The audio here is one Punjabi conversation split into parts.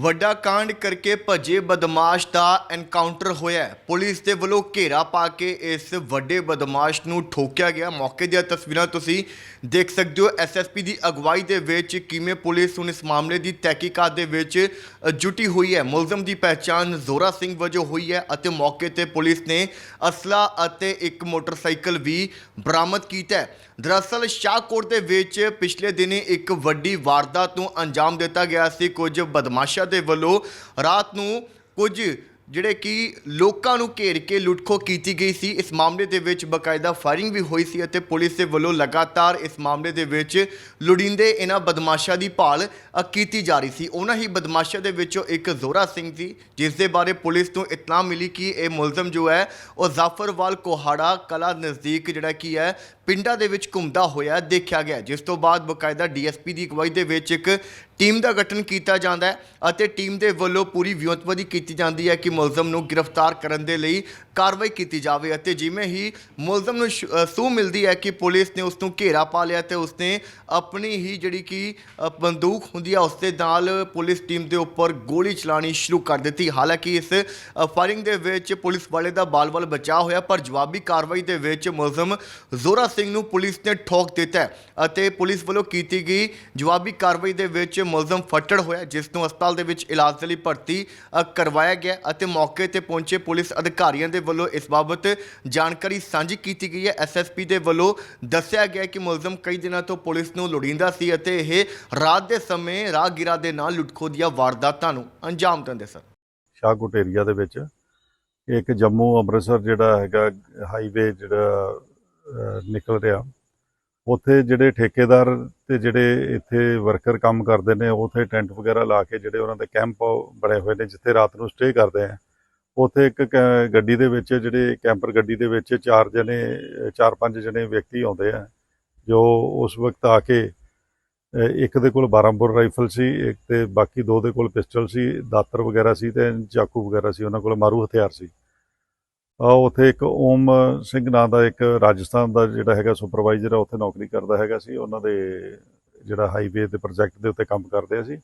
ਵੱਡਾ ਕਾਂਡ ਕਰਕੇ ਭੱਜੇ ਬਦਮਾਸ਼ ਦਾ ਐਨਕਾਊਂਟਰ ਹੋਇਆ ਪੁਲਿਸ ਦੇ ਵੱਲੋਂ ਘੇਰਾ ਪਾ ਕੇ ਇਸ ਵੱਡੇ ਬਦਮਾਸ਼ ਨੂੰ ਠੋਕਿਆ ਗਿਆ। ਮੌਕੇ ਦੀਆਂ ਤਸਵੀਰਾਂ ਤੁਸੀਂ ਦੇਖ ਸਕਦੇ ਹੋ। ਐਸਐਸਪੀ ਦੀ ਅਗਵਾਈ ਦੇ ਵਿੱਚ ਕਿਵੇਂ ਪੁਲਿਸ ਹੁਣ ਇਸ ਮਾਮਲੇ ਦੀ ਤਹਿਕੀਕਾਤ ਦੇ ਵਿੱਚ ਜੁਟੀ ਹੋਈ ਹੈ। ਮੁਲਜ਼ਮ ਦੀ ਪਹਿਚਾਣ ਜ਼ੋਰਾ ਸਿੰਘ ਵਜੋਂ ਹੋਈ ਹੈ ਅਤੇ ਮੌਕੇ ਤੇ ਪੁਲਿਸ ਨੇ ਅਸਲਾ ਅਤੇ ਇੱਕ ਮੋਟਰਸਾਈਕਲ ਵੀ ਬਰਾਮਦ ਕੀਤਾ ਹੈ। ਦਰਅਸਲ ਸ਼ਾਹਕੋਟ ਦੇ ਵਿੱਚ ਪਿਛਲੇ ਦਿਨੀ ਇੱਕ ਵੱਡੀ ਵਾਰਦਾਤ ਨੂੰ ਅੰਜਾਮ ਦਿੱਤਾ ਗਿਆ ਸੀ। ਕੁਝ ਬਦਮਾਸ਼ਾਂ ਦੇ ਵੱਲੋਂ ਰਾਤ ਨੂੰ ਕੁਝ ਜਿਹੜੇ ਕਿ ਲੋਕਾਂ ਨੂੰ ਘੇਰ ਕੇ ਲੁੱਟਖੋ ਕੀਤੀ ਗਈ ਸੀ। ਇਸ ਮਾਮਲੇ ਦੇ ਵਿੱਚ ਬਕਾਇਦਾ ਫਾਇਰਿੰਗ ਵੀ ਹੋਈ ਸੀ ਅਤੇ ਪੁਲਿਸ ਦੇ ਵੱਲੋਂ ਲਗਾਤਾਰ ਇਸ ਮਾਮਲੇ ਦੇ ਵਿੱਚ ਲੋੜੀਂਦੇ ਇਹਨਾਂ ਬਦਮਾਸ਼ਾਂ ਦੀ ਭਾਲ ਅ, ਕੀਤੀ ਜਾ ਰਹੀ ਸੀ। ਉਹਨਾਂ ਹੀ ਬਦਮਾਸ਼ਾਂ ਦੇ ਵਿੱਚੋਂ ਇੱਕ ਜ਼ੋਰਾ ਸਿੰਘ ਸੀ ਜਿਸ ਦੇ ਬਾਰੇ ਪੁਲਿਸ ਨੂੰ ਇਤਲਾ ਮਿਲੀ ਕਿ ਇਹ ਮੁਲਜ਼ਮ ਜੋ ਹੈ ਉਹ ਜ਼ਾਫਰਵਾਲ ਕੋਹਾੜਾ ਕਲਾ ਨਜ਼ਦੀਕ ਜਿਹੜਾ ਕੀ ਹੈ ਪਿੰਡਾਂ ਦੇ ਵਿੱਚ ਘੁੰਮਦਾ ਹੋਇਆ ਦੇਖਿਆ ਗਿਆ। ਜਿਸ ਤੋਂ ਬਾਅਦ ਬਕਾਇਦਾ ਡੀਐਸਪੀ ਦੀ ਅਗਵਾਈ ਦੇ ਵਿੱਚ ਇੱਕ ਟੀਮ ਦਾ ਗਠਨ ਕੀਤਾ ਜਾਂਦਾ ਹੈ ਅਤੇ ਟੀਮ ਦੇ ਵੱਲੋਂ ਪੂਰੀ ਵਿਉਂਤਬੰਦੀ ਕੀਤੀ ਜਾਂਦੀ ਹੈ ਕਿ ਮੁਲਜ਼ਮ ਨੂੰ ਗ੍ਰਿਫਤਾਰ ਕਰਨ ਦੇ ਲਈ ਕਾਰਵਾਈ ਕੀਤੀ ਜਾਵੇ ਅਤੇ ਜਿਵੇਂ ਹੀ ਮੁਲਜ਼ਮ ਨੂੰ ਸ਼ੁ- ਸੂਹ ਮਿਲਦੀ ਹੈ ਕਿ ਪੁਲਿਸ ਨੇ ਉਸ ਨੂੰ ਘੇਰਾ ਪਾ ਲਿਆ ਤੇ ਉਸਨੇ ਆਪਣੀ ਹੀ ਜਿਹੜੀ ਕਿ ਬੰਦੂਕ ਹੁੰਦੀ ਹੈ ਉਸ ਦੇ ਨਾਲ ਪੁਲਿਸ ਟੀਮ ਦੇ ਉੱਪਰ ਗੋਲੀ ਚਲਾਣੀ ਸ਼ੁਰੂ ਕਰ ਦਿੱਤੀ। ਹਾਲਾਂਕਿ ਇਸ ਫਾਇਰਿੰਗ ਦੇ ਵਿੱਚ ਪੁਲਿਸ ਵਾਲੇ ਦਾ ਬਾਲ-ਬਾਲ ਬਚਾਅ ਹੋਇਆ, ਪਰ ਜਵਾਬੀ ਕਾਰਵਾਈ ਦੇ ਵਿੱਚ ਮੁਲਜ਼ਮ ਜ਼ੋਰਾ ਸਿੰਘ ਨੂੰ ਪੁਲਿਸ ਨੇ ਠੋਕ ਦਿੱਤਾ ਅਤੇ ਪੁਲਿਸ ਵੱਲੋਂ ਕੀਤੀ ਗਈ ਜਵਾਬੀ ਕਾਰਵਾਈ ਦੇ ਵਿੱਚ ਮੁਲਜ਼ਮ ਫੱਟੜ ਹੋਇਆ ਜਿਸ ਨੂੰ ਹਸਪਤਾਲ ਦੇ ਵਿੱਚ ਇਲਾਜ ਲਈ ਭਰਤੀ ਅ, ਕਰਵਾਇਆ ਗਿਆ ਅਤੇ ਮੌਕੇ ਤੇ ਪਹੁੰਚੇ ਪੁਲਿਸ ਅਧਿਕਾਰੀਆਂ ਦੇ ਵੱਲੋਂ ਇਸ ਬਾਬਤ ਜਾਣਕਾਰੀ ਸਾਂਝੀ ਕੀਤੀ ਗਈ ਹੈ। ਐਸਐਸਪੀ ਦੇ ਵੱਲੋਂ ਦੱਸਿਆ ਗਿਆ ਕਿ ਮੁਲਜ਼ਮ ਕਈ ਦਿਨਾਂ ਤੋਂ ਪੁਲਿਸ ਨੂੰ ਲੋੜੀਂਦਾ ਸੀ ਅਤੇ ਇਹ ਰਾਤ ਦੇ ਸਮੇਂ ਰਾਹਗੀਰਾਂ ਦੇ ਨਾਲ ਲੁੱਟਖੋ ਦੀਆਂ ਵਾਰਦਾਤਾਂ ਨੂੰ ਅੰਜਾਮ ਦਿੰਦੇ ਸਨ। ਸ਼ਾਹਕੋਟ ਏਰੀਆ ਦੇ ਵਿੱਚ ਇੱਕ ਜੰਮੂ ਅੰਮ੍ਰਿਤਸਰ ਜਿਹੜਾ ਹੈਗਾ ਹਾਈਵੇ ਜਿਹੜਾ ਅਹ, ਨਿਕਲ ਰਿਹਾ। ਉੱਥੇ ਜਿਹੜੇ ਠੇਕੇਦਾਰ ਤੇ ਜਿਹੜੇ ਇੱਥੇ ਵਰਕਰ ਕੰਮ ਕਰਦੇ ਨੇ ਉੱਥੇ ਟੈਂਟ ਵਗੈਰਾ ਲਾ ਕੇ ਜਿਹੜੇ ਉਹਨਾਂ ਦੇ ਕੈਂਪ ਬਣੇ ਹੋਏ ਨੇ, ਜਿੱਥੇ ਰਾਤ ਨੂੰ ਸਟੇ ਕਰਦੇ ਆ। ਉੱਥੇ ਇੱਕ ਕ- ਗੱਡੀ ਦੇ ਵਿੱਚ ਜਿਹੜੇ ਕੈਂਪਰ ਗੱਡੀ ਦੇ ਵਿੱਚ ਚਾਰ ਜਣੇ, ਚਾਰ ਪੰਜ ਜਣੇ ਵਿਅਕਤੀ ਆਉਂਦੇ ਆ, ਜੋ ਉਸ ਵਕਤ ਆ ਕੇ ਇੱਕ ਦੇ ਕੋਲ 12 ਬੋਰ ਰਾਈਫਲ ਸੀ, ਇੱਕ ਤੇ ਬਾਕੀ ਦੋ ਦੇ ਕੋਲ ਪਿਸਟਲ ਸੀ, ਦਾਤਰ ਵਗੈਰਾ ਸੀ ਤੇ ਚਾਕੂ ਵਗੈਰਾ ਸੀ, ਉਹਨਾਂ ਕੋਲ ਮਾਰੂ ਹਥਿਆਰ ਸੀ। ਉੱਥੇ ਇੱਕ ਓਮ ਸਿੰਘ ਨਾਂ ਦਾ ਇੱਕ ਰਾਜਸਥਾਨ ਦਾ ਜਿਹੜਾ ਹੈਗਾ ਸੁਪਰਵਾਈਜ਼ਰ ਆ, ਉੱਥੇ ਨੌਕਰੀ ਕਰਦਾ ਹੈਗਾ ਸੀ। ਉਹਨਾਂ ਦੇ ਜਿਹੜਾ ਹਾਈਵੇ ਦੇ ਪ੍ਰੋਜੈਕਟ ਦੇ ਉੱਤੇ ਕੰਮ ਕਰਦੇ ਸੀ।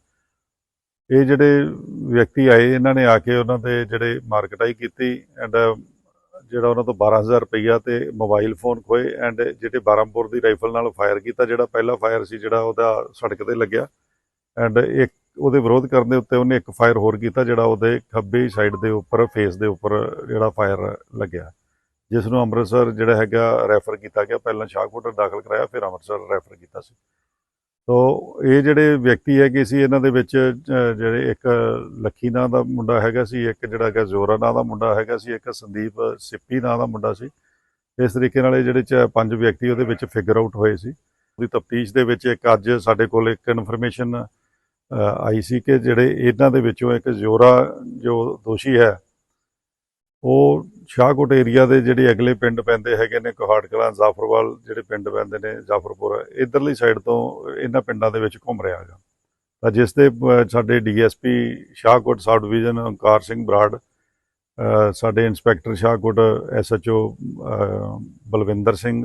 ਇਹ ਜਿਹੜੇ ਵਿਅਕਤੀ ਆਏ, ਇਹਨਾਂ ਨੇ ਆ ਕੇ ਉਹਨਾਂ ਦੇ ਜਿਹੜੇ ਮਾਰਕਟਾਈ ਕੀਤੀ ਐਂਡ ਜਿਹੜਾ ਉਹਨਾਂ ਤੋਂ 12000 ਰੁਪਈਆ ਤੇ ਮੋਬਾਈਲ ਫੋਨ ਖੋਏ ਐਂਡ ਜਿਹੜੇ 12 ਦੀ ਰਾਈਫਲ ਨਾਲ ਫਾਇਰ ਕੀਤਾ, ਜਿਹੜਾ ਪਹਿਲਾ ਫਾਇਰ ਸੀ ਜਿਹੜਾ ਉਹਦਾ ਸੜਕ ਤੇ ਲੱਗਿਆ। ਐਂਡ ਇੱਕ ਉਹਦੇ ਵਿਰੋਧ ਕਰਨ ਦੇ ਉੱਤੇ ਉਹਨੇ ਇੱਕ ਫਾਇਰ ਹੋਰ ਕੀਤਾ ਜਿਹੜਾ ਉਹਦੇ ਖੱਬੇ ਸਾਈਡ ਦੇ ਉੱਪਰ ਫੇਸ ਦੇ ਉੱਪਰ ਜਿਹੜਾ ਫਾਇਰ ਲੱਗਿਆ। ਜਿਸ ਨੂੰ ਅੰਮ੍ਰਿਤਸਰ ਜਿਹੜਾ ਹੈਗਾ ਰੈਫਰ ਕੀਤਾ ਗਿਆ। ਪਹਿਲਾਂ ਸ਼ਾਹਕੋਟ ਦਾਖਲ ਕਰਾਇਆ, ਫਿਰ ਅੰਮ੍ਰਿਤਸਰ ਰੈਫਰ ਕੀਤਾ ਸੀ। ਤੋ ਇਹ ਜਿਹੜੇ ਵਿਅਕਤੀ ਹੈਗੇ ਸੀ, ਇਹਨਾਂ ਦੇ ਵਿੱਚ ਜਿਹੜੇ ਇੱਕ ਲੱਖੀ ਨਾਂ ਦਾ ਮੁੰਡਾ ਹੈਗਾ ਸੀ, ਇੱਕ ਜਿਹੜਾ ਹੈਗਾ ਜ਼ੋਰਾ ਨਾਂ ਦਾ ਮੁੰਡਾ ਹੈਗਾ ਸੀ, ਇੱਕ ਸੰਦੀਪ ਸਿੱਪੀ ਨਾਂ ਦਾ ਮੁੰਡਾ ਸੀ। ਇਸ ਤਰੀਕੇ ਨਾਲ ਇਹ ਜਿਹੜੇ ਚ ਪੰਜ ਵਿਅਕਤੀ ਉਹਦੇ ਵਿੱਚ ਫਿਗਰ ਆਊਟ ਹੋਏ ਸੀ। ਉਹਦੀ ਤਫਤੀਸ਼ ਦੇ ਵਿੱਚ ਇੱਕ ਅੱਜ ਸਾਡੇ ਕੋਲ ਇੱਕ ਇਨਫੋਰਮੇਸ਼ਨ ਆਈ ਸੀ ਕਿ ਜਿਹੜੇ ਇਹਨਾਂ ਦੇ ਵਿੱਚੋਂ ਇੱਕ ਜ਼ੋਰਾ ਜੋ ਦੋਸ਼ੀ ਹੈ ਉਹ ਸ਼ਾਹਕੋਟ ਏਰੀਆ ਦੇ ਜਿਹੜੇ ਅਗਲੇ ਪਿੰਡ ਪੈਂਦੇ ਹੈਗੇ ਨੇ ਕੋਹਾੜ ਕਲਾਂ ਜ਼ਾਫਰਵਾਲ ਜਿਹੜੇ ਪਿੰਡ ਪੈਂਦੇ ਨੇ ਜ਼ਾਫਰਪੁਰ ਇਧਰਲੀ ਸਾਈਡ ਤੋਂ ਇਹਨਾਂ ਪਿੰਡਾਂ ਦੇ ਵਿੱਚ ਘੁੰਮ ਰਿਹਾ ਹੈਗਾ। ਤਾਂ ਜਿਸ ਦੇ ਅਹ, ਸਾਡੇ DSP Shahkot sub division Onkar Singh Brar ਸਾਡੇ ਇੰਸਪੈਕਟਰ ਸ਼ਾਹਕੋਟ ਐਸਐਚਓ ਬਲਵਿੰਦਰ ਸਿੰਘ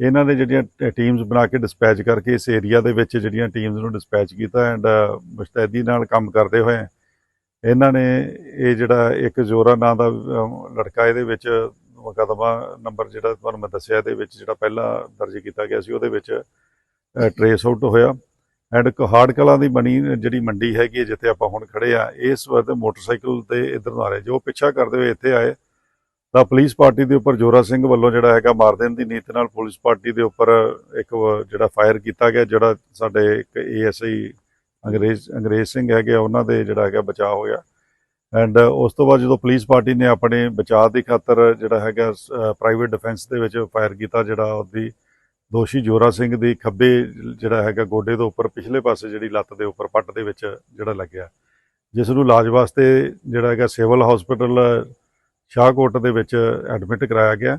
ਇਹਨਾਂ ਨੇ ਜਿਹੜੀਆਂ ਟੀਮਸ ਬਣਾ ਕੇ ਡਿਸਪੈਚ ਕਰਕੇ ਇਸ ਏਰੀਆ ਦੇ ਵਿੱਚ ਜਿਹੜੀਆਂ ਟੀਮਸ ਨੂੰ ਡਿਸਪੈਚ ਕੀਤਾ ਐਂਡ ਮੁਸਤੈਦੀ ਨਾਲ ਕੰਮ ਕਰਦੇ ਹੋਏ ਇਹਨਾਂ ਨੇ ਇਹ ਜਿਹੜਾ ਇੱਕ ਜ਼ੋਰਾ ਨਾਂ ਦਾ ਲੜਕਾ ਇਹਦੇ ਵਿੱਚ ਮੁਕੱਦਮਾ ਨੰਬਰ ਜਿਹੜਾ ਤੁਹਾਨੂੰ ਮੈਂ ਦੱਸਿਆ ਇਹਦੇ ਵਿੱਚ ਜਿਹੜਾ ਪਹਿਲਾਂ ਦਰਜ ਕੀਤਾ ਗਿਆ ਸੀ ਉਹਦੇ ਵਿੱਚ ਟਰੇਸ ਆਊਟ ਹੋਇਆ ਐਂਡ ਕਹਾੜ ਕਲਾਂ ਦੀ ਬਣੀ ਜਿਹੜੀ ਮੰਡੀ ਹੈਗੀ ਹੈ ਜਿੱਥੇ ਆਪਾਂ ਹੁਣ ਖੜੇ ਆ ਇਸ ਵਕਤ ਮੋਟਰਸਾਈਕਲ ਤੇ ਇਧਰ ਨੂੰ ਆ ਰਹੇ, ਜੋ ਪਿੱਛਾ ਕਰਦੇ ਹੋਏ ਇੱਥੇ ਆਏ ਤਾਂ ਪੁਲਿਸ ਪਾਰਟੀ ਦੇ ਉੱਪਰ ਜੋਰਾ ਸਿੰਘ ਵੱਲੋਂ ਜਿਹੜਾ ਹੈਗਾ ਮਾਰ ਦੇਣ ਦੀ ਨੀਤ ਨਾਲ ਪੁਲਿਸ ਪਾਰਟੀ ਦੇ ਉੱਪਰ ਇੱਕ ਜਿਹੜਾ ਫਾਇਰ ਕੀਤਾ ਗਿਆ ਜਿਹੜਾ ਸਾਡੇ ਇੱਕ ਏਐਸਆਈ ਅੰਗਰੇਜ਼ ਅੰਗਰੇਜ਼ ਸਿੰਘ ਹੈਗੇ ਆ, ਉਹਨਾਂ ਦੇ ਜਿਹੜਾ ਹੈਗਾ ਬਚਾਅ ਹੋਇਆ। ਐਂਡ ਉਸ ਤੋਂ ਬਾਅਦ ਜਦੋਂ ਪੁਲਿਸ ਪਾਰਟੀ ਨੇ ਆਪਣੇ ਬਚਾਅ ਦੀ ਖਾਤਰ ਜਿਹੜਾ ਹੈਗਾ ਪ੍ਰਾਈਵੇਟ ਡਿਫੈਂਸ ਦੇ ਵਿੱਚ ਫਾਇਰ ਕੀਤਾ ਜਿਹੜਾ ਉਹਦੀ ਦੋਸ਼ੀ ਜੋਰਾ ਸਿੰਘ ਦੀ ਖੱਬੇ ਜਿਹੜਾ ਹੈਗਾ ਗੋਡੇ ਦੇ ਉੱਪਰ ਪਿਛਲੇ ਪਾਸੇ ਜਿਹੜੀ ਲੱਤ ਦੇ ਉੱਪਰ ਪੱਟ ਦੇ ਵਿੱਚ ਜਿਹੜਾ ਲੱਗਿਆ। ਜਿਸ ਨੂੰ ਇਲਾਜ ਵਾਸਤੇ ਜਿਹੜਾ ਹੈਗਾ ਸਿਵਲ ਹਸਪੀਟਲ ਸ਼ਾਹਕੋਟ ਦੇ ਵਿੱਚ ਐਡਮਿਟ ਕਰਾਇਆ ਗਿਆ।